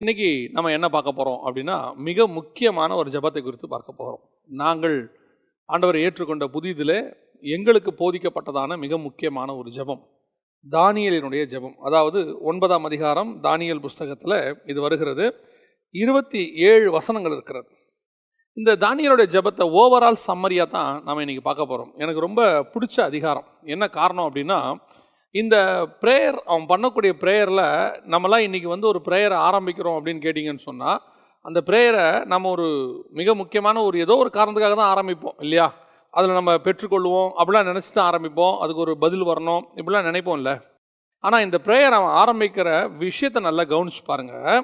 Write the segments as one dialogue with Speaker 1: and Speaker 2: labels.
Speaker 1: இன்னைக்கு நம்ம என்ன பார்க்க போகிறோம் அப்படின்னா மிக முக்கியமான ஒரு ஜெபத்தை குறித்து பார்க்க போகிறோம் நாங்கள் ஆண்டவரை ஏற்றுக்கொண்ட புதிதில் எங்களுக்கு போதிக்கப்பட்டதான மிக முக்கியமான ஒரு ஜெபம் தானியலினுடைய ஜெபம். அதாவது ஒன்பதாம் அதிகாரம் தானியல் புஸ்தகத்தில் இது வருகிறது. இருபத்தி ஏழு வசனங்கள் இருக்கிறது. இந்த தானியலுடைய ஜெபத்தை ஓவரால் சம்மரியாக தான் நம்ம இன்றைக்கி பார்க்க போகிறோம் எனக்கு ரொம்ப பிடிச்ச அதிகாரம். என்ன காரணம் அப்படின்னா இந்த ப்ரேயர் அவன் பண்ணக்கூடிய ப்ரேயரில் நம்மலாம் இன்றைக்கி வந்து ஒரு ப்ரேயரை ஆரம்பிக்கிறோம் அப்படின்னு கேட்டிங்கன்னு சொன்னால் அந்த ப்ரேயரை நம்ம ஒரு மிக முக்கியமான ஒரு ஏதோ ஒரு காரணத்துக்காக தான் ஆரம்பிப்போம் இல்லையா? அதில் நம்ம பெற்றுக்கொள்வோம் அப்படிலாம் நினச்சி தான் ஆரம்பிப்போம் அதுக்கு ஒரு பதில் வரணும் இப்படிலாம் நினைப்போம்ல. ஆனால் இந்த ப்ரேயர் அவன் ஆரம்பிக்கிற விஷயத்தை நல்லா கவனிச்சு பாருங்கள்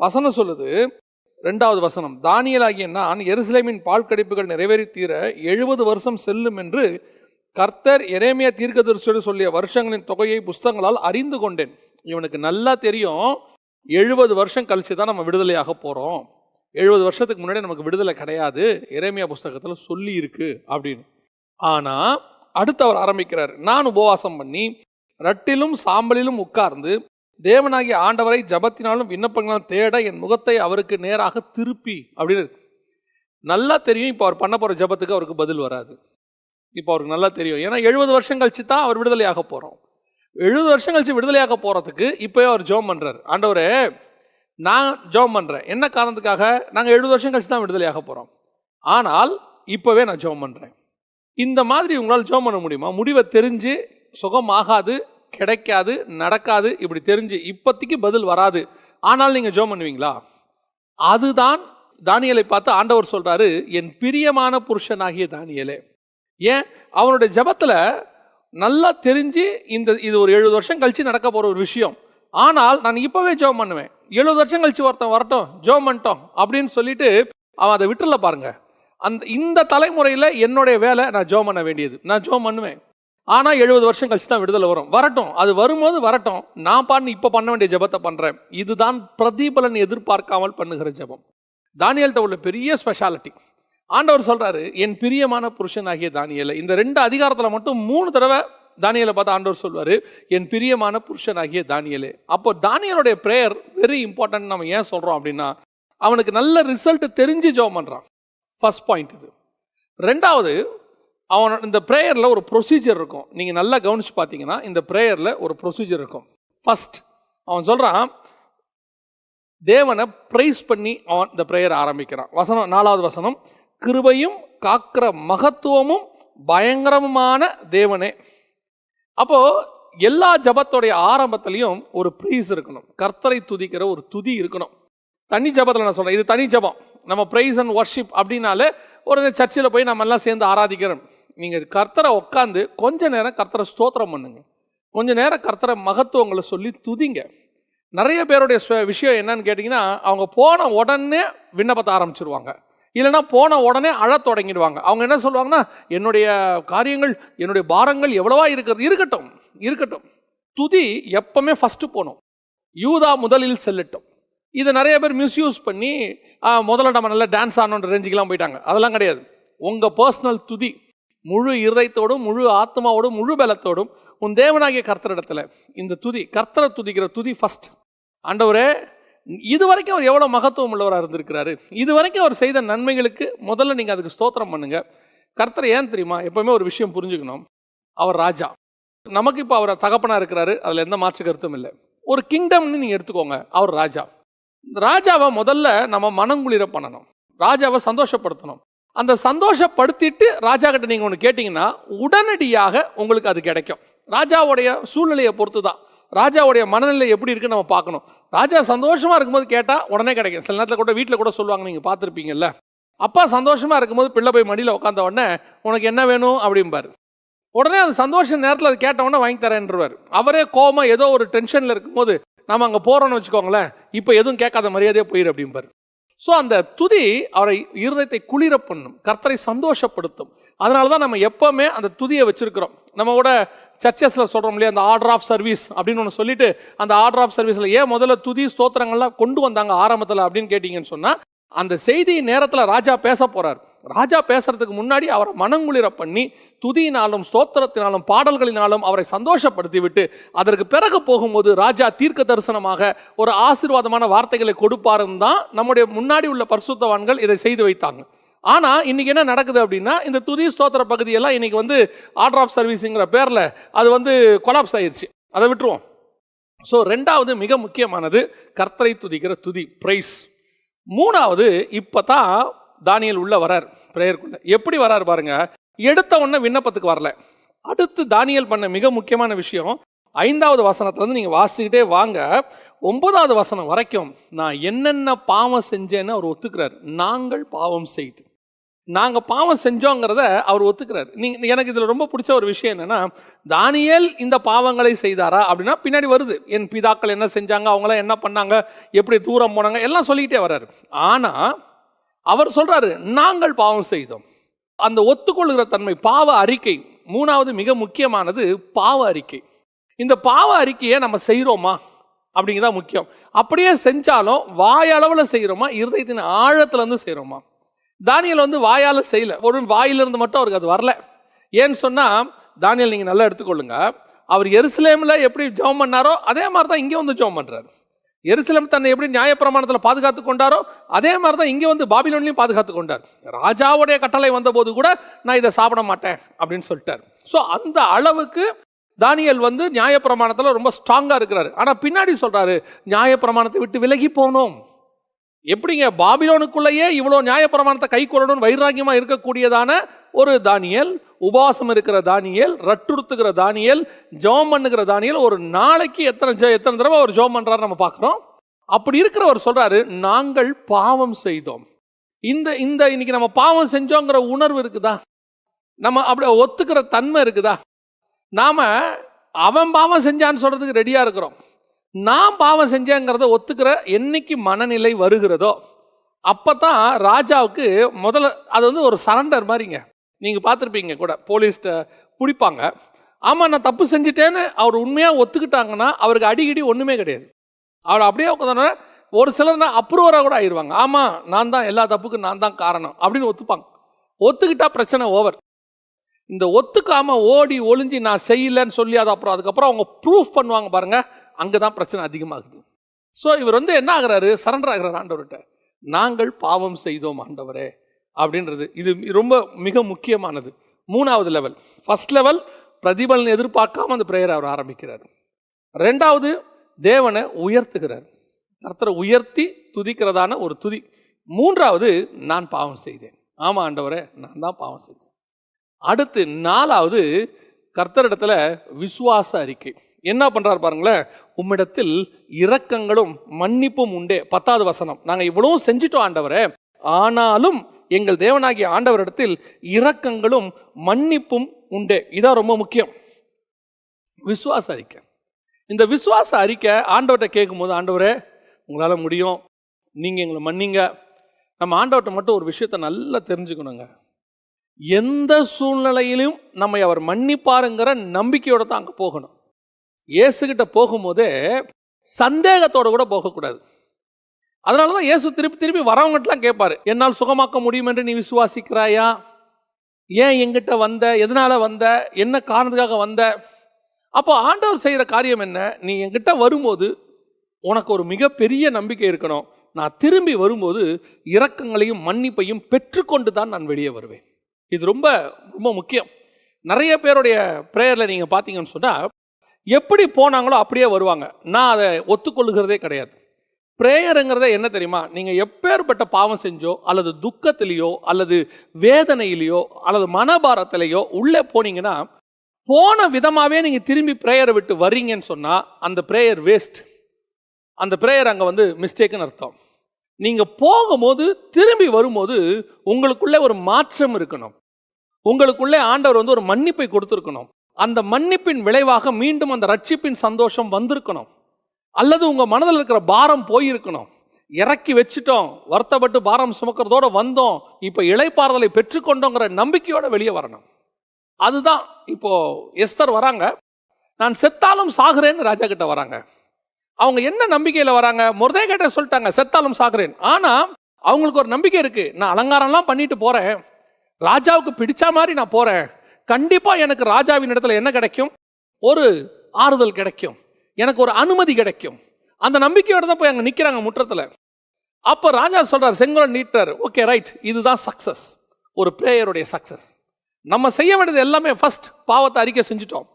Speaker 1: வசனம் சொல்லுது ரெண்டாவது வசனம் தானியலாகிய நான் எருசலேமின் பால் கடிப்புகள் நிறைவேறி தீர எழுபது வருஷம் செல்லும் என்று கர்த்தர் எரேமியா தீர்க்கதரிசியோடு சொல்லிய வருஷங்களின் தொகையை புஸ்தகங்களால் அறிந்து கொண்டேன். இவனுக்கு நல்லா தெரியும் எழுபது வருஷம் கழிச்சு தான் நம்ம விடுதலையாக போகிறோம் எழுபது வருஷத்துக்கு முன்னாடி நமக்கு விடுதலை கிடையாது. இறைமையா புஸ்தகத்தில் சொல்லி இருக்கு அப்படின்னு. ஆனால் அடுத்து அவர் ஆரம்பிக்கிறார். நான் உபவாசம் பண்ணி ரட்டிலும் சாம்பலிலும் உட்கார்ந்து தேவனாகிய ஆண்டவரை ஜபத்தினாலும் விண்ணப்பங்களாலும் தேட என் முகத்தை அவருக்கு நேராக திருப்பி அப்படின்னு. நல்லா தெரியும் இப்போ அவர் பண்ண போகிற ஜபத்துக்கு அவருக்கு பதில் வராது. இப்போ அவருக்கு நல்லா தெரியும். ஏன்னா எழுபது வருஷம் கழிச்சு தான் அவர் விடுதலையாக போகிறோம் எழுபது வருஷம் கழிச்சு விடுதலையாக போகிறதுக்கு இப்போ அவர் ஜோம் பண்ணுறார் ஆண்டவரே நான் ஜோம் பண்ணுறேன் என்ன காரணத்துக்காக? நாங்கள் எழுபது வருஷம் கழிச்சு தான் விடுதலையாக போகிறோம் ஆனால் இப்போவே நான் ஜோம் பண்ணுறேன் இந்த மாதிரி உங்களால் ஜோம் பண்ண முடியுமா? முடிவை தெரிஞ்சு சுகம் ஆகாது கிடைக்காது நடக்காது இப்படி தெரிஞ்சு இப்போதைக்கு பதில் வராது. ஆனால் நீங்கள் ஜோம் பண்ணுவீங்களா? அதுதான் தானியலை பார்த்து ஆண்டவர் சொல்கிறாரு என் பிரியமான புருஷனாகிய தானியலே. ஏன்? அவனுடைய ஜபத்தில் நல்லா தெரிஞ்சு இந்த இது ஒரு எழுபது வருஷம் கழித்து நடக்க போகிற ஒரு விஷயம். ஆனால் நான் இப்போவே ஜோம் பண்ணுவேன். எழுபது வருஷம் கழித்து ஒருத்தன் வரட்டும் ஜோம் பண்ணிட்டோம் அப்படின்னு சொல்லிட்டு அவன் அதை விட்டுல பாருங்க. அந்த இந்த தலைமுறையில் என்னுடைய வேலை நான் ஜோம் பண்ண வேண்டியது. நான் ஜோம் பண்ணுவேன். ஆனால் எழுபது வருஷம் கழிச்சு தான் விடுதலை வரும். வரட்டும் அது வரும்போது வரட்டும். நான் பாட்டு இப்போ பண்ண வேண்டிய ஜபத்தை பண்ணுறேன் இதுதான் பிரதிபலன் எதிர்பார்க்காமல் பண்ணுகிற ஜபம். தானியல்கிட்ட உள்ள பெரிய ஸ்பெஷாலிட்டி ஆண்டவர் சொல்கிறாரு என் பிரியமான புருஷன் ஆகிய தானியலை. இந்த ரெண்டு அதிகாரத்தில் மட்டும் மூணு தடவை தானியலை பார்த்து ஆண்டவர் சொல்வார் என் பிரியமான புருஷன் ஆகிய தானியலே. அப்போ தானியலுடைய ப்ரேயர் வெரி இம்பார்ட்டன்ட் நம்ம ஏன் சொல்கிறோம் அப்படின்னா அவனுக்கு நல்ல ரிசல்ட் தெரிஞ்சு ஜோம் பண்ணுறான் ஃபர்ஸ்ட் பாயிண்ட் இது. ரெண்டாவது அவன் இந்த ப்ரேயரில் ஒரு ப்ரொசீஜர் இருக்கும். நீங்கள் நல்லா கவனிச்சு பார்த்தீங்கன்னா இந்த ப்ரேயரில் ஒரு ப்ரொசீஜர் இருக்கும். ஃபர்ஸ்ட் அவன் சொல்கிறான் தேவனை ப்ரைஸ் பண்ணி அவன் இந்த ப்ரேயர் ஆரம்பிக்கிறான். வசனம் நாலாவது வசனம் கிருபையும் காக்கிற மகத்துவமும் பயங்கரமான தேவனே. அப்போ எல்லா ஜபத்தோடைய ஆரம்பத்திலையும் ஒரு ப்ரைஸ் இருக்கணும். கர்த்தரை துதிக்கிற ஒரு துதி இருக்கணும். தனி ஜபத்தில் நான் சொல்கிறேன் இது தனி ஜபம். நம்ம ப்ரைஸ் அண்ட் ஒர்ஷிப் அப்படின்னாலே ஒரு சர்ச்சில் போய் நம்ம எல்லாம் சேர்ந்து ஆராதிக்கிறோம். நீங்கள் கர்த்தரை உட்காந்து கொஞ்ச நேரம் கர்த்தரை ஸ்தோத்திரம் பண்ணுங்க. கொஞ்ச நேரம் கர்த்தரை மகத்துவங்களை சொல்லி துதிங்க. நிறைய பேருடைய விஷயம் என்னன்னு கேட்டிங்கன்னா அவங்க போன உடனே விண்ணப்பத்தை ஆரம்பிச்சிருவாங்க. இல்லைன்னா போன உடனே அழத் தொடங்கிடுவாங்க. அவங்க என்ன சொல்லுவாங்கன்னா என்னுடைய காரியங்கள் என்னுடைய பாரங்கள் எவ்வளவா இருக்கிறது? இருக்கட்டும் இருக்கட்டும். துதி எப்பவுமே ஃபஸ்ட்டு போகணும். யூதா முதலில் செல்லட்டும். இதை நிறைய பேர் மிஸ்யூஸ் பண்ணி முதல்ல நம்ம நல்லா டான்ஸ் ஆடணுன்ற ரேஞ்சுக்கெலாம் போயிட்டாங்க. அதெல்லாம் கிடையாது. உங்கள் பர்சனல் துதி முழு இருதயத்தோடும் முழு ஆத்மாவோடும் முழு பலத்தோடும் உன் தேவனாகிய கர்த்தரிடத்தில் இந்த துதி கர்த்தரை துதிக்கிற துதி ஃபஸ்ட் ஆண்டவரே இது வரைக்கும் அவர் எவ்வளோ மகத்துவம் உள்ளவராக இருந்திருக்கிறாரு? இது வரைக்கும் அவர் செய்த நன்மைகளுக்கு முதல்ல நீங்கள் அதுக்கு ஸ்தோத்திரம் பண்ணுங்கள் கர்த்தர் ஏன் தெரியுமா? எப்போவுமே ஒரு விஷயம் புரிஞ்சுக்கணும். அவர் ராஜா. நமக்கு இப்போ அவர் தகப்பனாக இருக்கிறாரு. அதில் எந்த மாற்று கருத்தும் இல்லை. ஒரு கிங்டம்னு நீங்கள் எடுத்துக்கோங்க. அவர் ராஜா. ராஜாவை முதல்ல நம்ம மனங்குளிர பண்ணணும். ராஜாவை சந்தோஷப்படுத்தணும். அந்த சந்தோஷப்படுத்திட்டு ராஜா கிட்ட நீங்கள் ஒன்று கேட்டிங்கன்னா உடனடியாக உங்களுக்கு அது கிடைக்கும். ராஜாவுடைய சூழ்நிலையை பொறுத்து தான் ராஜாவுடைய மனநிலை எப்படி இருக்குன்னு நம்ம பார்க்கணும். ராஜா சந்தோஷமாக இருக்கும்போது கேட்டால் உடனே கிடைக்கும். சில நேரத்தில் கூட வீட்டில் கூட சொல்லுவாங்க நீங்கள் பார்த்துருப்பீங்கல்ல? அப்பா சந்தோஷமாக இருக்கும்போது பிள்ளை போய் மடியில் உட்காந்த உடனே உனக்கு என்ன வேணும்? அப்படிம்பார். உடனே அது சந்தோஷ நேரத்தில் அது கேட்டவுடனே வாங்கி தரேன்றவர். அவரே கோமம் ஏதோ ஒரு டென்ஷனில் இருக்கும்போது நம்ம அங்கே போகிறோம்னு வச்சுக்கோங்களேன் இப்போ எதுவும் கேட்காத மரியாதையே போயிரு அப்படிம்பார். ஸோ அந்த துதி அவரை இருதயத்தை குளிர பண்ணும். கர்த்தரை சந்தோஷப்படுத்தும். அதனால தான் நம்ம எப்போவுமே அந்த துதியை வச்சுருக்கிறோம். நம்ம கூட சர்ச்சஸில் சொல்கிறோம் இல்லையா அந்த ஆர்டர் ஆஃப் சர்வீஸ் அப்படின்னு ஒன்று சொல்லிட்டு அந்த ஆர்டர் ஆஃப் சர்வீஸில் ஏன் முதல்ல துதி ஸ்தோத்திரங்கள்லாம் கொண்டு வந்தாங்க ஆரம்பத்தில் அப்படின்னு கேட்டிங்கன்னு சொன்னால் அந்த செய்தி நேரத்தில் ராஜா பேச போகிறார் ராஜா பேசுறதுக்கு முன்னாடி அவரை மனங்குளிர பண்ணி துதியினாலும் ஸ்தோத்திரத்தினாலும் பாடல்களினாலும் அவரை சந்தோஷப்படுத்தி விட்டு அதற்கு பிறகு போகும்போது ராஜா தீர்க்க தரிசனமாக ஒரு ஆசீர்வாதமான வார்த்தைகளை கொடுப்பாருன்னு தான் நம்முடைய முன்னாடி உள்ள பரிசுத்தவான்கள் இதை செய்து வைத்தாங்க. ஆனால் இன்னைக்கு என்ன நடக்குது அப்படின்னா இந்த துதி ஸ்தோத்திர பகுதியெல்லாம் இன்றைக்கி வந்து ஆர்டர் ஆஃப் சர்வீஸுங்கிற பேரில் அது வந்து கொலாப்ஸ் ஆயிடுச்சு அதை விட்டுருவோம். ஸோ ரெண்டாவது மிக முக்கியமானது கர்த்தரை துதிக்கிற துதி ப்ரைஸ் மூணாவது இப்போ தான் தானியல் உள்ளே வரார் ப்ரேயருக்குள்ளே எப்படி வரார் பாருங்க எடுத்த உடனே விண்ணப்பத்துக்கு வரல. அடுத்து தானியல் பண்ண மிக முக்கியமான விஷயம் ஐந்தாவது வசனத்தை வந்து நீங்கள் வாசிக்கிட்டே வாங்க ஒன்பதாவது வசனம் வரைக்கும் நான் என்னென்ன பாவம் செஞ்சேன்னு அவர் ஒத்துக்கிறார். நாங்கள் பாவம் செய்து. நாங்கள் பாவம் செஞ்சோங்கிறத அவர் ஒத்துக்கிறார். நீங்கள் எனக்கு இதில் ரொம்ப பிடிச்ச ஒரு விஷயம் என்னென்னா தானியல் இந்த பாவங்களை செய்தாரா அப்படின்னா பின்னாடி வருது. என் பிதாக்கள் என்ன செஞ்சாங்க அவங்களாம் என்ன பண்ணாங்க எப்படி தூரம் போனாங்க எல்லாம் சொல்லிக்கிட்டே வர்றாரு. ஆனால் அவர் சொல்கிறாரு நாங்கள் பாவம் செய்தோம். அந்த ஒத்துக்கொள்கிற தன்மை பாவ அறிக்கை மூணாவது மிக முக்கியமானது பாவ அறிக்கை. இந்த பாவ அறிக்கையை நம்ம செய்கிறோமா அப்படிங்கிறதா முக்கியம். அப்படியே செஞ்சாலும் வாயளவில் செய்கிறோமா இருதயத்தின் ஆழத்துலேருந்து செய்கிறோமா தானியல் வந்து வாயால் செய்யல. ஒரு வாயிலிருந்து மட்டும் அவருக்கு அது வரல. ஏன்னு சொன்னால் தானியல் நீங்கள் நல்லா எடுத்துக்கொள்ளுங்க. அவர் எருசலேமில் எப்படி ஜெபம் பண்ணாரோ அதே மாதிரி தான் இங்கே வந்து ஜெபம் பண்ணுறாரு எருசலேம் தன்னை எப்படி நியாயப்பிரமாணத்தில் பாதுகாத்து கொண்டாரோ அதே மாதிரி தான் இங்கே வந்து பாபிலோன்லையும் பாதுகாத்து கொண்டார். ராஜாவுடைய கட்டளை வந்தபோது கூட நான் இதை சாப்பிட மாட்டேன் அப்படின்னு சொல்லிட்டார். ஸோ அந்த அளவுக்கு தானியல் வந்து நியாயப்பிரமாணத்தில் ரொம்ப ஸ்ட்ராங்காக இருக்கிறாரு. ஆனால் பின்னாடி சொல்கிறாரு நியாயப்பிரமாணத்தை விட்டு விலகி போனோம். எப்படிங்க? பாபிலோனுக்குள்ளேயே இவ்வளோ நியாயப்பிரமாணத்தை கை கொள்ளணும்னு வைராக்கியமாக இருக்கக்கூடியதான ஒரு தானியல் உபவாசம் இருக்கிற தானியல் ரட்டுறுத்துக்கிற தானியல் ஜெபம் பண்ணுகிற தானியல் ஒரு நாளைக்கு எத்தனை எத்தனை தடவை அவர் ஜோம் பண்ணுறாரு நம்ம பார்க்குறோம். அப்படி இருக்கிறவர் சொல்கிறாரு நாங்கள் பாவம் செய்தோம். இந்த இந்த இன்னைக்கு நம்ம பாவம் செஞ்சோங்கிற உணர்வு இருக்குதா? நம்ம அப்படி ஒத்துக்கிற தன்மை இருக்குதா? நாம் அவன் பாவம் செஞ்சான்னு சொல்கிறதுக்கு ரெடியாக இருக்கிறோம். நான் பாவம் செஞ்சேங்கிறத ஒத்துக்கிற என்னைக்கு மனநிலை வருகிறதோ அப்போ தான் ராஜாவுக்கு முதல்ல அது வந்து ஒரு சரண்டர் மாதிரிங்க நீங்கள் பார்த்துருப்பீங்க கூட போலீஸ்கிட்ட பிடிப்பாங்க. ஆமாம் நான் தப்பு செஞ்சுட்டேன்னு அவர் உண்மையாக ஒத்துக்கிட்டாங்கன்னா அவருக்கு அடிக்கடி ஒன்றுமே கிடையாது. அவர் அப்படியே உட்காந்தோன்னா ஒரு சிலர் அப்ரூவராக கூட ஆயிடுவாங்க ஆமாம் நான் தான் எல்லா தப்புக்கும் நான் தான் காரணம் அப்படின்னு ஒத்துப்பாங்க. ஒத்துக்கிட்டா பிரச்சனை ஓவர் இந்த ஒத்துக்காமல் ஓடி ஒளிஞ்சு நான் செய்யலைன்னு சொல்லி அது அப்புறம் அதுக்கப்புறம் அவங்க ப்ரூஃப் பண்ணுவாங்க பாருங்கள் அங்கே தான் பிரச்சனை அதிகமாகுது. ஸோ இவர் வந்து என்ன ஆகிறாரு? சரண்டர் ஆகிறார் ஆண்டவர்கிட்ட. நாங்கள் பாவம் செய்தோம் ஆண்டவரே. அப்படின்றது. இது ரொம்ப மிக முக்கியமானது. மூணாவது லெவல் ஃபஸ்ட் லெவல் பிரதிபலன் எதிர்பார்க்காம அந்த பிரேயரை அவர் ஆரம்பிக்கிறார். ரெண்டாவது தேவனை உயர்த்துகிறார். கர்த்தரை உயர்த்தி துதிக்கிறதான ஒரு துதி. மூன்றாவது நான் பாவம் செய்தேன். ஆமாம் ஆண்டவரே நான் தான் பாவம் செஞ்சேன். அடுத்து நாலாவது கர்த்தரிடத்துல விசுவாச அறிக்கை. என்ன பண்ணுறாரு பாருங்களேன்? உம்மிடத்தில் இரக்கங்களும் மன்னிப்பும் உண்டே. பத்தாவது வசனம். நாங்கள் இவ்வளவும் செஞ்சிட்டோம் ஆண்டவரே. ஆனாலும் எங்கள் தேவனாகிய ஆண்டவரிடத்தில் இரக்கங்களும் மன்னிப்பும் உண்டே. இதான் ரொம்ப முக்கியம். விசுவாச அறிக்கை. இந்த விசுவாச அறிக்கை ஆண்டவர்கிட்ட கேட்கும்போது ஆண்டவரே உங்களால் முடியும். நீங்கள் எங்களை மன்னிங்க. நம்ம ஆண்டவர்கிட்ட மட்டும் ஒரு விஷயத்த நல்லா தெரிஞ்சுக்கணுங்க. எந்த சூழ்நிலையிலும் நம்மை அவர் மன்னிப்பாருங்கிற நம்பிக்கையோடு தான் அங்கே போகணும். இயேசுகிட்ட போகும்போதே சந்தேகத்தோடு கூட போகக்கூடாது. அதனால தான் இயேசு திருப்பி திருப்பி வரவங்கட்டலாம் கேட்பாரு. என்னால் சுகமாக்க முடியும் என்று நீ விசுவாசிக்கிறாயா? ஏன் எங்கிட்ட வந்த? எதனால் வந்த? என்ன காரணத்துக்காக வந்த? அப்போ ஆண்டவர் செய்கிற காரியம் என்ன? நீ என்கிட்ட வரும்போது உனக்கு ஒரு மிகப்பெரிய நம்பிக்கை இருக்கணும். நான் திரும்பி வரும்போது இரக்கங்களையும் மன்னிப்பையும் பெற்றுக்கொண்டு தான் நான் வெளியே வருவேன். இது ரொம்ப ரொம்ப முக்கியம். நிறைய பேருடைய ப்ரேயரில் நீங்கள் பார்த்தீங்கன்னு சொன்னால் எப்படி போனாங்களோ அப்படியே வருவாங்க. நான் அதை ஒத்துக்கொள்ளுகிறதே கிடையாது. ப்ரேயருங்கிறத என்ன தெரியுமா? நீங்கள் எப்பேற்பட்ட பாவம் செஞ்சோ அல்லது துக்கத்திலேயோ அல்லது வேதனையிலையோ அல்லது மனபாரத்திலேயோ உள்ளே போனீங்கன்னா போன விதமாகவே நீங்கள் திரும்பி ப்ரேயரை விட்டு வர்றீங்கன்னு சொன்னால் அந்த ப்ரேயர் வேஸ்ட் அந்த ப்ரேயர் அங்கே வந்து மிஸ்டேக்குன்னு அர்த்தம். நீங்கள் போகும்போது திரும்பி வரும்போது உங்களுக்குள்ளே ஒரு மாற்றம் இருக்கணும். உங்களுக்குள்ளே ஆண்டவர் வந்து ஒரு மன்னிப்பை கொடுத்துருக்கணும். அந்த மன்னிப்பின் விளைவாக மீண்டும் அந்த ரட்சிப்பின் சந்தோஷம் வந்திருக்கணும். அல்லது உங்கள் மனதில் இருக்கிற பாரம் போயிருக்கணும். இறக்கி வச்சுட்டோம் வருத்தப்பட்டு பாரம் சுமக்கிறதோட வந்தோம் இப்போ இளைப்பாறுதலை பெற்றுக்கொண்டோங்கிற நம்பிக்கையோட வெளியே வரணும். அதுதான் இப்போ எஸ்தர் வராங்க. நான் செத்தாலும் சாகுறேன்னு ராஜா கிட்ட வராங்க. அவங்க என்ன நம்பிக்கையில் வராங்க? முருதே கிட்ட சொல்லிட்டாங்க செத்தாலும் சாகுறேன். ஆனால் அவங்களுக்கு ஒரு நம்பிக்கை இருக்குது நான் அலங்காரம்லாம் பண்ணிட்டு போகிறேன் ராஜாவுக்கு பிடிச்ச மாதிரி நான் போகிறேன் கண்டிப்பாக எனக்கு ராஜாவின் இடத்துல என்ன கிடைக்கும்? ஒரு ஆறுதல் கிடைக்கும். எனக்கு ஒரு அனுமதி கிடைக்கும். அந்த நம்பிக்கையோட தான் போய் அங்கே நிற்கிறாங்க முற்றத்தில். அப்போ ராஜா சொல்கிறார் செங்கோல் நீட்டார் ஓகே ரைட் இதுதான் சக்சஸ் ஒரு பிரேயருடைய சக்ஸஸ் நம்ம செய்ய வேண்டியது எல்லாமே ஃபஸ்ட் பாவத்தை அறிக்கை செஞ்சுட்டோம்.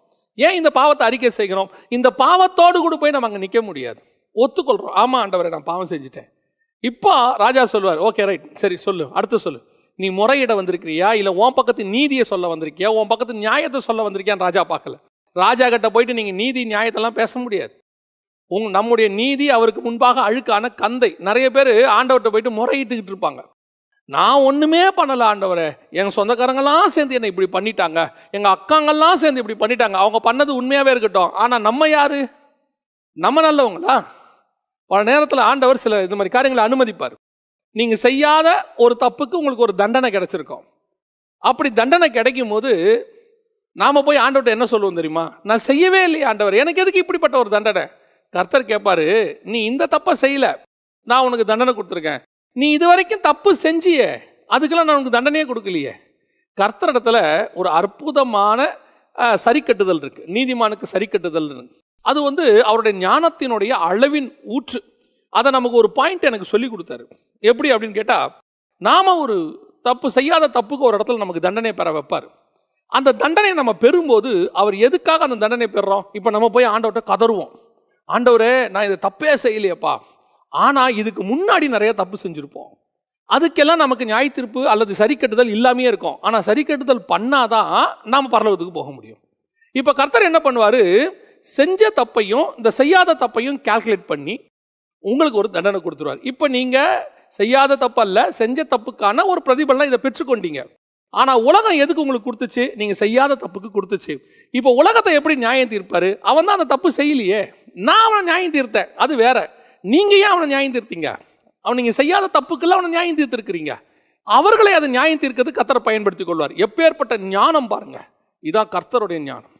Speaker 1: ஏன் இந்த பாவத்தை அறிக்கை செய்கிறோம்? இந்த பாவத்தோடு கூட போய் நம்ம அங்கே நிற்க முடியாது. ஒத்துக்கொள்கிறோம் ஆமாம் ஆண்டவரை நான் பாவம் செஞ்சுட்டேன். இப்போ ராஜா சொல்வார் ஓகே ரைட் சரி சொல்லு. அடுத்து சொல்லு. நீ முறையிட வந்திருக்கிறியா? இல்லை உன் பக்கத்து நீதியை சொல்ல வந்திருக்கியா? உன் பக்கத்து நியாயத்தை சொல்ல வந்திருக்கியான்னு ராஜா பார்க்கல. ராஜா கிட்ட போயிட்டு நீங்கள் நீதி நியாயத்தெல்லாம் பேச முடியாது. உங் நம்முடைய நீதி அவருக்கு முன்பாக அழுக்கான கந்தை. நிறைய பேர் ஆண்டவர்கிட்ட போயிட்டு முறையிட்டுக்கிட்டு இருப்பாங்க. நான் ஒன்றுமே பண்ணல ஆண்டவரே. எங்கள் சொந்தக்காரங்கெல்லாம் சேர்ந்து என்னை இப்படி பண்ணிட்டாங்க. எங்கள் அக்காங்கெல்லாம் சேர்ந்து இப்படி பண்ணிட்டாங்க. அவங்க பண்ணது உண்மையாகவே இருக்கட்டும். ஆனால் நம்ம யார்? நம்ம நல்லவங்களா? பல நேரத்தில் ஆண்டவர் சில இந்த மாதிரி காரியங்களை அனுமதிப்பார். நீங்கள் செய்யாத ஒரு தப்புக்கு உங்களுக்கு ஒரு தண்டனை கிடைச்சிருக்கும். அப்படி தண்டனை கிடைக்கும் போது நாம் போய் ஆண்டவர்கிட்ட என்ன சொல்லுவோம் தெரியுமா? நான் செய்யவே இல்லையே ஆண்டவர் எனக்கு எதுக்கு இப்படிப்பட்ட ஒரு தண்டனை? கர்த்தர் கேட்பாரு நீ இந்த தப்பை செய்யல நான் உனக்கு தண்டனை கொடுத்துருக்கேன். நீ இது வரைக்கும் தப்பு செஞ்சியே அதுக்கெல்லாம் நான் உனக்கு தண்டனையே கொடுக்கலையே. கர்த்தரிடத்தில் ஒரு அற்புதமான சரிக்கட்டுதல் இருக்குது நீதிமானுக்கு சரிக்கட்டுதல் இருக்கு. அது வந்து அவருடைய ஞானத்தினுடைய அளவின் ஊற்று. அதை நமக்கு ஒரு பாயிண்ட் எனக்கு சொல்லி கொடுத்தாரு. எப்படி அப்படின்னு கேட்டால் நாம் ஒரு தப்பு செய்யாத தப்புக்கு ஒரு இடத்துல நமக்கு தண்டனை பெற வைப்பார். அந்த தண்டனையை நம்ம பெறும்போது அவர் எதுக்காக அந்த தண்டனை பெறுறோம்? இப்போ நம்ம போய் ஆண்டவர்கிட்ட கதறுவோம். ஆண்டவரே நான் இதை தப்பே செய்யலையேப்பா. ஆனால் இதுக்கு முன்னாடி நிறைய தப்பு செஞ்சுருப்போம். அதுக்கெல்லாம் நமக்கு நியாய தீர்ப்பு அல்லது சரிக்கட்டுதல் இல்லாமையே இருக்கும். ஆனால் சரிக்கட்டுதல் பண்ணாதான் நாம் பரலோகத்துக்கு போக முடியும். இப்போ கர்த்தர் என்ன பண்ணுவார்? செஞ்ச தப்பையும் இந்த செய்யாத தப்பையும் கால்குலேட் பண்ணி உங்களுக்கு ஒரு தண்டனை கொடுத்துருவார். இப்போ நீங்கள் செய்யாத தப்பல்ல செஞ்ச தப்புக்கான ஒரு பிரதிபலனை இதை பெற்றுக்கொண்டீங்க. ஆனால் உலகம் எதுக்கு உங்களுக்கு கொடுத்துச்சு? நீங்கள் செய்யாத தப்புக்கு கொடுத்துச்சு. இப்போ உலகத்தை எப்படி நியாயம் தீர்ப்பார்? அவன் தான் அந்த தப்பு செய்யலையே. நான் அவனை நியாயம் தீர்த்தேன். அது வேற. நீங்கள் ஏன் அவனை நியாயம் தீர்த்தீங்க? அவன் நீங்கள் செய்யாத தப்புக்கெல்லாம் அவனை நியாயம் தீர்த்திருக்கிறீங்க. அவர்களை அதை நியாயம் தீர்க்கிறது கத்தரை பயன்படுத்தி கொள்வார். எப்பேற்பட்ட ஞானம் பாருங்க. இதான் கர்த்தருடைய ஞானம்.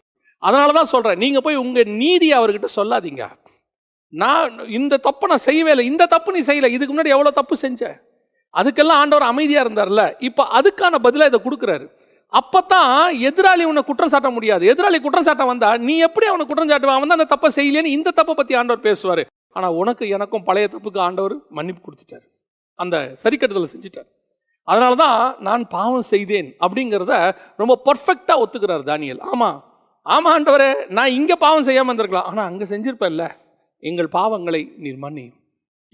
Speaker 1: அதனால தான் சொல்கிறேன் நீங்கள் போய் உங்கள் நீதியை அவர்கிட்ட சொல்லாதீங்க. நான் இந்த தப்பை நான் செய்யவே இல்லை. இந்த தப்பு நீ செய்யலை. இதுக்கு முன்னாடி எவ்வளோ தப்பு செஞ்ச? அதுக்கெல்லாம் ஆண்டவர் அமைதியாக இருந்தார்ல. இப்போ அதுக்கான பதிலாக இதை கொடுக்குறாரு. அப்போ தான் எதிராளி உன்னை குற்றம் சாட்ட முடியாது. எதிராளி குற்றம் சாட்ட வந்தா நீ எப்படி அவனை குற்றம் சாட்டுவான்? அவன் தான் அந்த தப்பை செய்யலேன்னு இந்த தப்பை பற்றி ஆண்டவர் பேசுவார். ஆனால் உனக்கு எனக்கும் பழைய தப்புக்கு ஆண்டவர் மன்னிப்பு கொடுத்துட்டார். அந்த சரிக்கட்டுதலை செஞ்சுட்டார். அதனால தான் நான் பாவம் செய்தேன் அப்படிங்கிறத ரொம்ப பர்ஃபெக்டாக ஒத்துக்கிறார் தானியல். ஆமாம் ஆமாம் ஆண்டவரே நான் இங்கே பாவம் செய்யாமல் இருந்திருக்கலாம். ஆனால் அங்கே செஞ்சிருப்பேன்ல. எங்கள் பாவங்களை நீர் மன்னி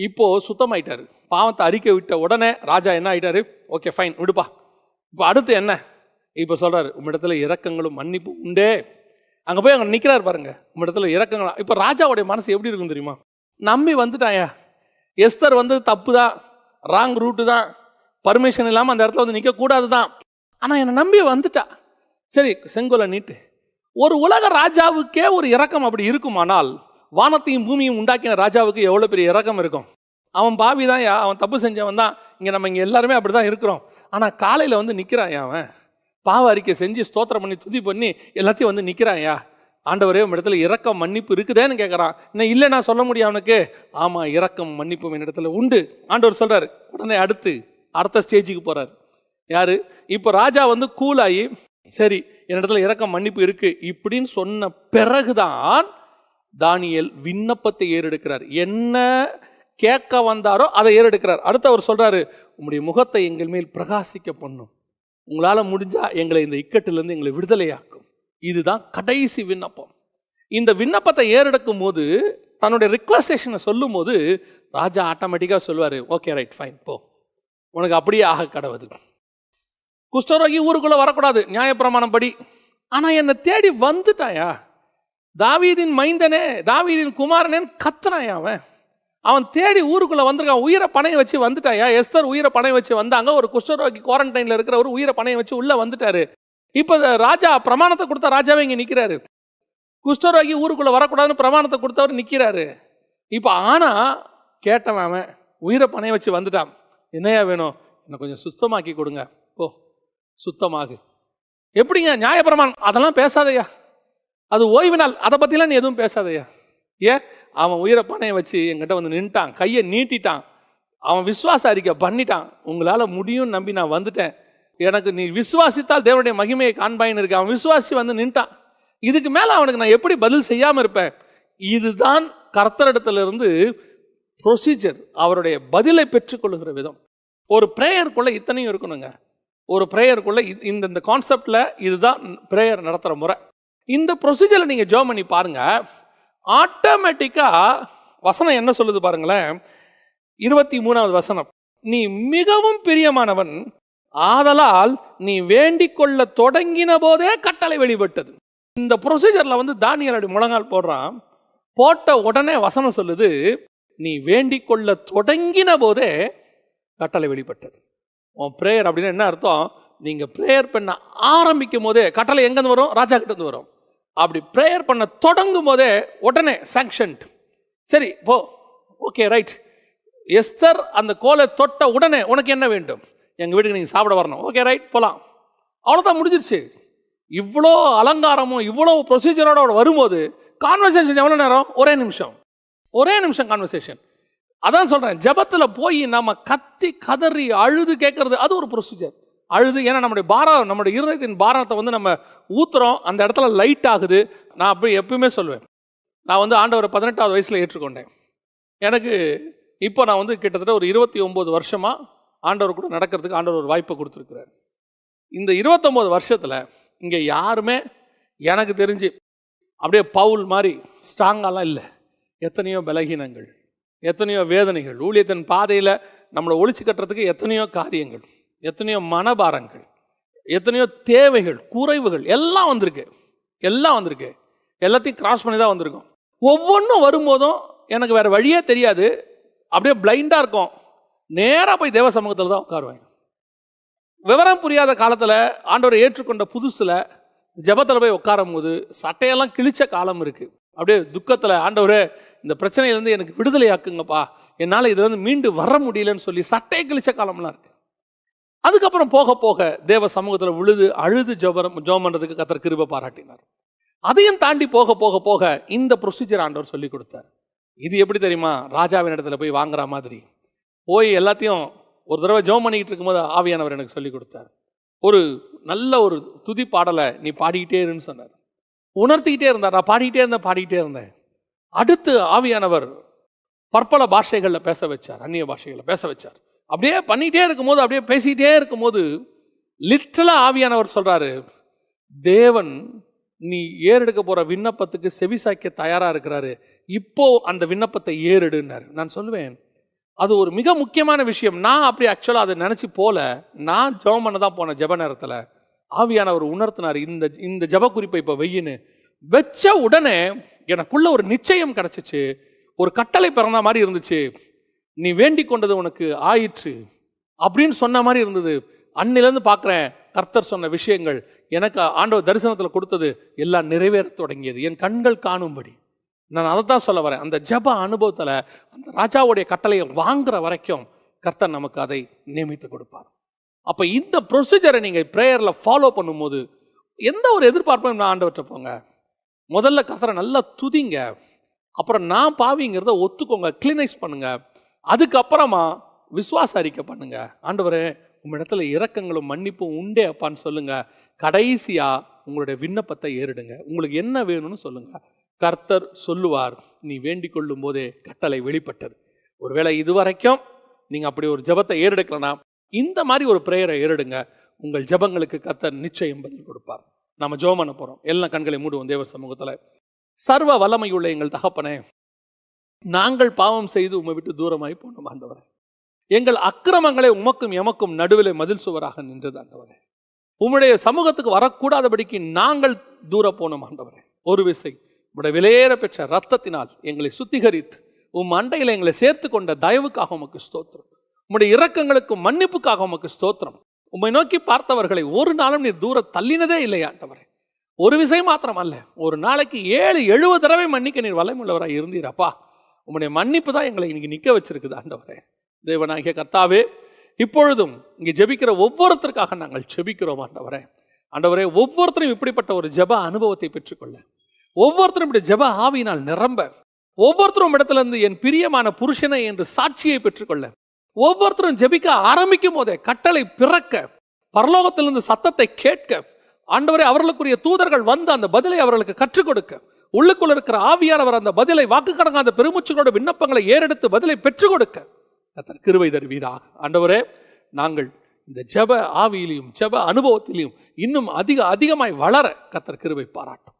Speaker 1: இப்போது சுத்தமாயிட்டார். பாவத்தை அறிக்கை விட்ட உடனே ராஜா என்ன ஆயிட்டாரு? ஓகே ஃபைன் விடுப்பா. இப்போ அடுத்து என்ன? இப்போ சொல்கிறார் உம்மிடத்தில் இறக்கங்களும் மன்னிப்பு உண்டே. அங்கே போய் அங்கே நிற்கிறார் பாருங்க. உம்மிடத்தில் இரக்கங்களா? இப்போ ராஜாவுடைய மனசு எப்படி இருக்கும் தெரியுமா? நம்பி வந்துட்டாயா எஸ்தர் வந்து தப்பு தான் ராங் ரூட்டு தான். பர்மிஷன் இல்லாமல் அந்த இடத்துல வந்து நிற்கக்கூடாது தான். ஆனால் என்னை நம்பி வந்துட்டா. சரி செங்கோலை நீட்டு. ஒரு உலக ராஜாவுக்கே ஒரு இறக்கம் அப்படி இருக்குமானால் வானத்தையும் பூமியும் உண்டாக்கின ராஜாவுக்கு எவ்வளோ பெரிய இறக்கம் இருக்கும்? அவன் பாவி தான் அவன் தப்பு செஞ்சவன் தான். இங்கே நம்ம இங்கே எல்லாருமே அப்படி தான் இருக்கிறோம். ஆனால் காலையில் வந்து நிற்கிறான் அவன். பாவ அறிக்கை செஞ்சு ஸ்தோத்திரம் பண்ணி துதி பண்ணி எல்லாத்தையும் வந்து நிற்கிறாயா ஆண்டவரே உன் இடத்துல இறக்கம் மன்னிப்பு இருக்குதேன்னு கேட்குறான் இன்னும் இல்லை நான் சொல்ல முடியும் அவனுக்கு? ஆமாம் இறக்கம் மன்னிப்பு என் இடத்துல உண்டு. ஆண்டவர் சொல்கிறார் உடனே அடுத்து அடுத்த ஸ்டேஜுக்கு போகிறார் யார்? இப்போ ராஜா வந்து கூலாகி சரி என்னிடத்துல இறக்கம் மன்னிப்பு இருக்குது இப்படின்னு சொன்ன பிறகுதான் தானியல் விண்ணப்பத்தை ஏறெடுக்கிறார். என்ன கேட்க வந்தாரோ அதை ஏறெடுக்கிறார். அடுத்து அவர் சொல்கிறாரு உங்களுடைய முகத்தை எங்கள் மேல் பிரகாசிக்க பண்ணும். உங்களால் முடிஞ்சால் எங்களை இந்த இக்கட்டிலேருந்து எங்களை விடுதலையாக்கும். இதுதான் கடைசி விண்ணப்பம். இந்த விண்ணப்பத்தை ஏறெடுக்கும் போது தன்னுடைய ரிக்வஸ்டேஷனை சொல்லும் போது ராஜா ஆட்டோமேட்டிக்காக சொல்லுவார் ஓகே ரைட் ஃபைன் போ. உனக்கு அப்படியே ஆக கடவுது. குஷ்டரோகி ஊருக்குள்ளே வரக்கூடாது நியாயப்பிரமாணம் படி. ஆனால் என்னை தேடி வந்துட்டாயா? தாவீதின் மைந்தனே தாவீதின் குமாரனேன்னு கத்துனாயா அவன். அவன் தேடி ஊருக்குள்ளே வந்திருக்கான். உயிரை பணையை வச்சு வந்துட்டாயா? எஸ்தர் உயிரை பணைய வச்சு வந்தாங்க. ஒரு குஷ்டரோகி குவாரண்டைனில் இருக்கிறவர் உயிரை பணையை வச்சு உள்ளே வந்துட்டாரு. இப்போ ராஜா பிரமாணத்தை கொடுத்த ராஜாவே இங்கே நிற்கிறாரு குஷ்டரோகி ஊருக்குள்ளே வரக்கூடாதுன்னு பிரமாணத்தை கொடுத்தவர் நிற்கிறாரு இப்போ ஆனால் கேட்டவன் அவன் உயிரை பணையை வச்சு வந்துட்டான். என்னையா வேணும்? என்னை கொஞ்சம் சுத்தமாக்கி கொடுங்க. ஓ சுத்தமாகு. எப்படிங்க? நியாயப்பிரமாணம். அதெல்லாம் பேசாதையா? அது ஓய்வு நாள் அதை பற்றிலாம் நீ எதுவும் பேசாதையா ஏன் அவன் உயிரை பணையை வச்சு என்கிட்ட வந்து நின்ட்டான். கையை நீட்டிட்டான். அவன் விசுவாச அறிக்கை பண்ணிட்டான். உங்களால் முடியும்னு நம்பி நான் வந்துட்டேன். எனக்கு நீ விசுவாசித்தால் தேவனுடைய மகிமையை காண்பாயின்னு இருக்கு. அவன் விசுவாசி வந்து நின்ட்டான். இதுக்கு மேலே அவனுக்கு நான் எப்படி பதில் செய்யாமல் இருப்பேன்? இதுதான் கர்த்தரிடத்திலிருந்து ப்ரொசீஜர் அவருடைய பதிலை பெற்றுக்கொள்ளுகிற விதம். ஒரு ப்ரேயருக்குள்ளே இத்தனையும் இருக்கணுங்க. ஒரு ப்ரேயருக்குள்ளே இந்த இந்த கான்செப்டில் இதுதான் ப்ரேயர் நடத்துகிற முறை. இந்த ப்ரொசீஜரை நீங்கள் ஜோ பண்ணி பாருங்கள் ஆட்டோமேட்டிக்காக வசனம் என்ன சொல்லுது பாருங்களேன். இருபத்தி மூணாவது வசனம். நீ மிகவும் பிரியமானவன் ஆதலால் நீ வேண்டிக் கொள்ள தொடங்கின போதே கட்டளை வெளிப்பட்டது. இந்த ப்ரொசீஜரில் வந்து தானியல் அப்படி முழங்கால் போடுறான். போட்ட உடனே வசனம் சொல்லுது நீ வேண்டிக் கொள்ள தொடங்கின போதே கட்டளை வெளிப்பட்டது. உன் ப்ரேயர் அப்படின்னு என்ன அர்த்தம்? நீங்கள் ப்ரேயர் பண்ண ஆரம்பிக்கும் போதே கட்டளை எங்கேருந்து வரும்? ராஜா கிட்டேருந்து வரும். அப்படி ப்ரேயர் பண்ண தொடங்கும் போதே உடனே சாங்ஷன்ட் சரி போ. ஓகே ரைட் எஸ்தர் அந்த கோலை தொட்ட உடனே உனக்கு என்ன வேண்டும்? எங்கள் வீட்டுக்கு நீங்கள் சாப்பிட வரணும். ஓகே ரைட் போகலாம் அவ்வளோதான் முடிஞ்சிருச்சு. இவ்வளோ அலங்காரமும் இவ்வளோ ப்ரொசீஜரோட அவர் வரும்போது கான்வர்சேஷன் எவ்வளோ நேரம்? ஒரே நிமிஷம். ஒரே நிமிஷம் கான்வர்சேஷன் அதான் சொல்கிறேன் ஜெபத்தில் போய் நம்ம கத்தி கதறி அழுது கேட்குறது அது ஒரு ப்ரொசீஜர் அழுது. ஏன்னா நம்முடைய பாரம் நம்முடைய இருதயத்தின் பாரத்தை வந்து நம்ம ஊத்துறோம். அந்த இடத்துல லைட் ஆகுது. நான் அப்படி எப்பயுமே சொல்லுவேன் நான் வந்து ஆண்டவரை பதினெட்டாவது வயசில் ஏற்றுக்கொண்டேன். எனக்கு இப்போ நான் வந்து கிட்டத்தட்ட ஒரு இருபத்தி ஒம்பது வருஷமாக ஆண்டவர் கூட நடக்கிறதுக்கு ஆண்டவர் ஒரு வாய்ப்பை கொடுத்துருக்குறாரு. இந்த இருபத்தொம்போது வருஷத்தில் இங்கே யாருமே எனக்கு தெரிஞ்சு அப்படியே பவுல் மாதிரி ஸ்ட்ராங்காலாம் இல்லை. எத்தனையோ பலகீனங்கள் எத்தனையோ வேதனைகள் ஊழியத்தின் பாதையில் நம்மளை ஒழிச்சு கட்டுறதுக்கு எத்தனையோ காரியங்கள். எத்தனையோ மனபாரங்கள் எத்தனையோ தேவைகள் குறைவுகள் எல்லாம் வந்திருக்கு. எல்லாம் வந்திருக்கு. எல்லாத்தையும் கிராஸ் பண்ணி தான் வந்திருக்கோம். ஒவ்வொன்றும் வரும்போதும் எனக்கு வேறு வழியே தெரியாது. அப்படியே பிளைண்டாக இருக்கும். நேராக போய் தேவ சமூகத்தில் தான் உட்காருவேன். விவரம் புரியாத காலத்தில் ஆண்டவரை ஏற்றுக்கொண்ட புதுசில் ஜபத்தில் போய் உட்காரும் போது சட்டையெல்லாம் கிழிச்ச காலம் இருக்குது அப்படியே துக்கத்தில் ஆண்டவர் இந்த பிரச்சனையிலேருந்து எனக்கு விடுதலை ஆக்குங்கப்பா என்னால் இதுலேருந்து வந்து மீண்டு வர முடியலன்னு சொல்லி சட்டையை கிழிச்ச காலம்லாம் இருக்குது அதுக்கப்புறம் போக போக தேவ சமூகத்தில் விழுது அழுது ஜோபரம் ஜோம் பண்ணுறதுக்கு கத்தர் கிருப பாராட்டினார். அதையும் தாண்டி போக போக போக இந்த ப்ரொசீஜர் ஆண்டவர் சொல்லி கொடுத்தார். இது எப்படி தெரியுமா? ராஜாவின் இடத்துல போய் வாங்குற மாதிரி. போய் எல்லாத்தையும் ஒரு தடவை ஜோம் பண்ணிக்கிட்டு இருக்கும்போது ஆவியானவர் எனக்கு சொல்லி கொடுத்தார். ஒரு நல்ல ஒரு துதி பாடலை நீ பாடிக்கிட்டே இருன்னு சொன்னார். உணர்த்திக்கிட்டே இருந்தார். நான் பாடிக்கிட்டே இருந்தேன் பாடிக்கிட்டே இருந்தேன். அடுத்து ஆவியானவர் பற்பல பாஷைகளில் பேச வச்சார் அந்நிய பாஷைகளில் பேச வச்சார். அப்படியே பண்ணிகிட்டே இருக்கும்போது அப்படியே பேசிக்கிட்டே இருக்கும்போது லிட்ரலாக ஆவியானவர் சொல்கிறாரு தேவன் நீ ஏறெடுக்க போகிற விண்ணப்பத்துக்கு செவிசாய்க்க தயாராக இருக்கிறாரு. இப்போ அந்த விண்ணப்பத்தை ஏறெடுன்னாரு. நான் சொல்லுவேன் அது ஒரு மிக முக்கியமான விஷயம். நான் அப்படி ஆக்சுவலாக அதை நினச்சி போல நான் ஜெபம் பண்ண தான் போனேன் ஜெப நேரத்தில். ஆவியானவர் உணர்த்தினார் இந்த இந்த ஜெப குறிப்பை இப்போ வெயின்னு வச்ச உடனே எனக்குள்ள ஒரு நிச்சயம் கிடச்சிச்சு. ஒரு கட்டளை பிறந்த மாதிரி இருந்துச்சு. நீ வேண்டிக் கொண்டது உனக்கு ஆயிற்று. அப்படின்னு சொன்ன மாதிரி இருந்தது. அன்னிலேருந்து பார்க்குறேன் கர்த்தர் சொன்ன விஷயங்கள் எனக்கு ஆண்டவர் தரிசனத்தில் கொடுத்தது எல்லாம் நிறைவேற தொடங்கியது. என் கண்கள் காணும்படி. நான் அதை தான் சொல்ல வரேன். அந்த ஜப அனுபவத்தில் அந்த ராஜாவுடைய கட்டளையை வாங்குற வரைக்கும் கர்த்தர் நமக்கு அதை நியமித்து கொடுப்பார். அப்போ இந்த ப்ரொசீஜரை நீங்கள் ப்ரேயரில் ஃபாலோ பண்ணும்போது எந்த ஒரு எதிர்பார்ப்பும் நான் ஆண்டவற்ற போங்க. முதல்ல கர்த்தரை நல்லா துதிங்க. அப்புறம் நான் பாவிங்கிறத ஒத்துக்கோங்க. க்ளீனைஸ் பண்ணுங்கள் அதுக்கப்புறமா விசுவாச அறிக்கை பண்ணுங்க. ஆண்டவரே உம்மிடத்துல இரக்கங்களும் மன்னிப்பும் உண்டே அப்பான்னு சொல்லுங்க. கடைசியா உங்களுடைய விண்ணப்பத்தை ஏறிடுங்க. உங்களுக்கு என்ன வேணும்னு சொல்லுங்க. கர்த்தர் சொல்லுவார் நீ வேண்டிக் கொள்ளும் போதே கட்டளை வெளிப்பட்டது. ஒருவேளை இதுவரைக்கும் நீங்க அப்படி ஒரு ஜெபத்தை ஏறெடுக்கலனா இந்த மாதிரி ஒரு பிரேயரை ஏறெடுங்க. உங்கள் ஜெபங்களுக்கு கர்த்தர் நிச்சயம் பதில் கொடுப்பார். நம்ம ஜோமனை பண்ண போறோம். எல்லாம் கண்களை மூடுவோம் தேவ சமூகத்தில். சர்வ வல்லமையுள்ள எங்கள் தகப்பனே நாங்கள் பாவம் செய்து உம்மை விட்டு தூரமாய் போனோம் ஆண்டவரே. எங்கள் அக்கிரமங்களை உமக்கும் எமக்கும் நடுவில் மதில் சுவராக நின்றது ஆண்டவரே. உம்முடைய சமூகத்துக்கு வரக்கூடாதபடிக்கு நாங்கள் தூர போனோம் ஆண்டவரே. ஒரு விசை உடைய விலையேற பெற்ற ரத்தத்தினால் எங்களை சுத்திகரித்து உம் அண்டையில் எங்களை சேர்த்து கொண்ட தயவுக்காக உமக்கு ஸ்தோத்திரம். உம்முடைய இரக்கங்களுக்கும் மன்னிப்புக்காக உமக்கு ஸ்தோத்திரம். உம்மை நோக்கி பார்த்தவர்களை ஒரு நாளும் நீ தூர தள்ளினதே இல்லை ஆண்டவரே. ஒரு விசை மாத்திரம் அல்ல ஒரு நாளைக்கு ஏழு எழுபது தடவை மன்னிக்க நீர் வல்லமுள்ளவராக இருந்தீரப்பா உம்முடைய மன்னிப்பு தான் எங்களை இன்னைக்கு நிற்க வச்சிருக்குது ஆண்டவரே. தேவனாகிய கர்த்தாவே இப்பொழுதும் இங்கே ஜெபிக்கிற ஒவ்வொருத்தருக்காக நாங்கள் ஜெபிக்கிறோம் ஆண்டவரே. ஆண்டவரே ஒவ்வொருத்தரும் இப்படிப்பட்ட ஒரு ஜப அனுபவத்தை பெற்றுக்கொள்ள. ஒவ்வொருத்தரும் இப்படி ஜப ஆவியினால் நிரம்ப. ஒவ்வொருத்தரும் இடத்துலேருந்து என் பிரியமான புருஷனை என்று சாட்சியை பெற்றுக்கொள்ள. ஒவ்வொருத்தரும் ஜெபிக்க ஆரம்பிக்கும் போதே கட்டளை பிறக்க பரலோகத்திலிருந்து சத்தத்தை கேட்க ஆண்டவரே அவர்களுக்குரிய தூதர்கள் வந்து அந்த பதிலை அவர்களுக்கு கற்றுக் கொடுக்க. உள்ளுக்குள்ள இருக்கிற ஆவியானவர் அந்த பதிலை வாக்கு கடங்காத பெருமூச்சுகளோட விண்ணப்பங்களை ஏறெடுத்து பதிலை பெற்றுக் கொடுக்க. கத்தர் கிருபை தருவீராக. ஆண்டவரே நாங்கள் இந்த ஜெப ஆவியிலையும் ஜெப அனுபவத்திலையும் இன்னும் அதிக அதிகமாய் வளர கத்தர் கிருவை பாராட்டும்.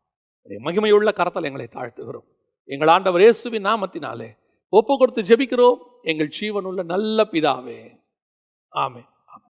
Speaker 1: மகிமையுள்ள கரத்தில் எங்களை தாழ்த்துகிறோம். எங்கள் ஆண்டவர் இயேசுவின் நாமத்தினாலே ஒப்பு கொடுத்து ஜெபிக்கிறோம். எங்கள் ஜீவனுள்ள நல்ல பிதாவே. ஆமே